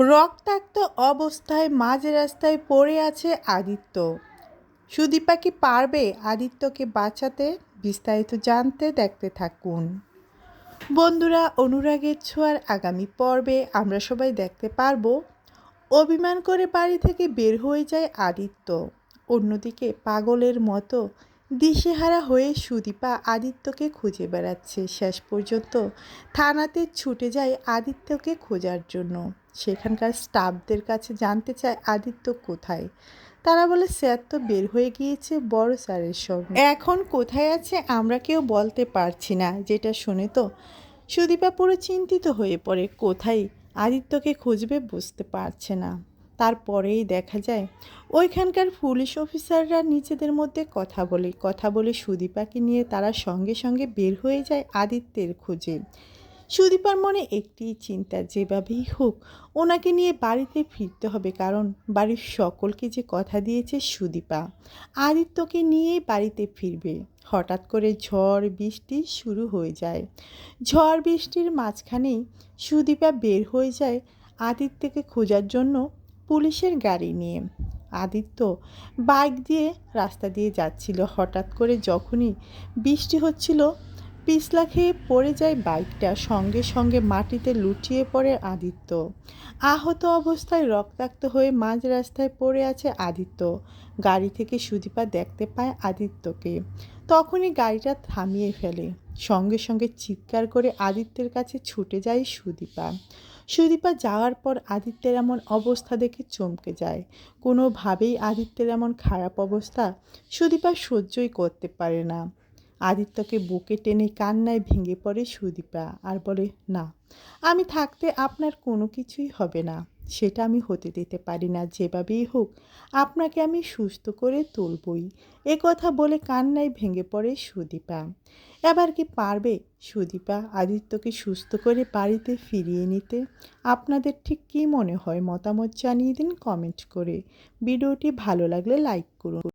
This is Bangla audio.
রক্তাক্ত অবস্থায় মাঝ রাস্তায় পড়ে আছে আদিত্য। সুদীপা কি পারবে আদিত্যকে বাঁচাতে? বিস্তারিত জানতে দেখতে থাকুন। বন্ধুরা, অনুরাগের ছোঁয়ার আগামী পর্বে আমরা সবাই দেখতে পারব, অভিমান করে বাড়ি থেকে বের হয়ে যায় আদিত্য। অন্যদিকে পাগলের মতো দিশেহারা হয়ে সুদীপা আদিত্যকে খুঁজে বেড়াচ্ছে। শেষ পর্যন্ত থানাতে ছুটে যায় আদিত্যকে খোঁজার জন্য। সেখানকার স্টাফদের কাছে জানতে চায় আদিত্য কোথায়। তারা বলে, স্যার তো বের হয়ে গিয়েছে বড় স্যারের সঙ্গে। এখন কোথায় আছে আমরা কেউ বলতে পারছি না। যেটা শুনে তো সুদীপা পুরো চিন্তিত হয়ে পড়ে। কোথায় আদিত্যকে খুঁজবে বুঝতে পারছে না। তারপরেই দেখা যায়, ওইখানকার পুলিশ অফিসাররা নিজেদের মধ্যে কথা বলে কথা বলে সুদীপাকে নিয়ে তারা সঙ্গে সঙ্গে বের হয়ে যায় আদিত্যের খোঁজে। সুদীপার মনে একটি চিন্তা, যেভাবেই হোক, ওনাকে নিয়ে বাড়িতে ফিরতে হবে, কারণ বাড়ির সকলকে যে কথা দিয়েছে সুদীপা, আদিত্যকে নিয়েই বাড়িতে ফিরবে। হঠাৎ করে ঝড় বৃষ্টি শুরু হয়ে যায়। ঝড় বৃষ্টির মাঝখানেই সুদীপা বের হয়ে যায় আদিত্যকে খোঁজার জন্য পুলিশের গাড়ি নিয়ে। আদিত্য বাইক দিয়ে রাস্তা দিয়ে যাচ্ছিল। হঠাৎ করে যখনই বৃষ্টি হচ্ছিল, পিছলা খেয়ে পড়ে যায় বাইকটা। সঙ্গে সঙ্গে মাটিতে লুটিয়ে পড়ে আদিত্য। আহত অবস্থায় রক্তাক্ত হয়ে মাঝ রাস্তায় পড়ে আছে আদিত্য। গাড়ি থেকে সুদীপা দেখতে পায় আদিত্যকে। তখনই গাড়িটা থামিয়ে ফেলে। সঙ্গে সঙ্গে চিৎকার করে আদিত্যের কাছে ছুটে যায় সুদীপা। সুদীপা যাওয়ার পর আদিত্যের এমন অবস্থা দেখে চমকে যায়। কোনোভাবেই আদিত্যের এমন খারাপ অবস্থা সুদীপা সহ্যই করতে পারে না। আদিত্যকে বুকে টেনে কান্নায় ভেঙে পড়ে সুদীপা আর বলে, না, আমি থাকতে আপনার কোনো কিছুই হবে না। সেটা আমি হতে দিতে পারি না, যেভাবেই হোক আপনাকে আমি সুস্থ করে তুলবই। এ কথা বলে কান্নায় ভেঙে পড়ে সুদীপা। এবার কি পারবে সুদীপা আদিত্যকে সুস্থ করে বাড়িতে ফিরিয়ে নিতে? আপনাদের ঠিক কী মনে হয়? মতামত জানিয়ে দিন কমেন্ট করে। ভিডিওটি ভালো লাগলে লাইক করুন।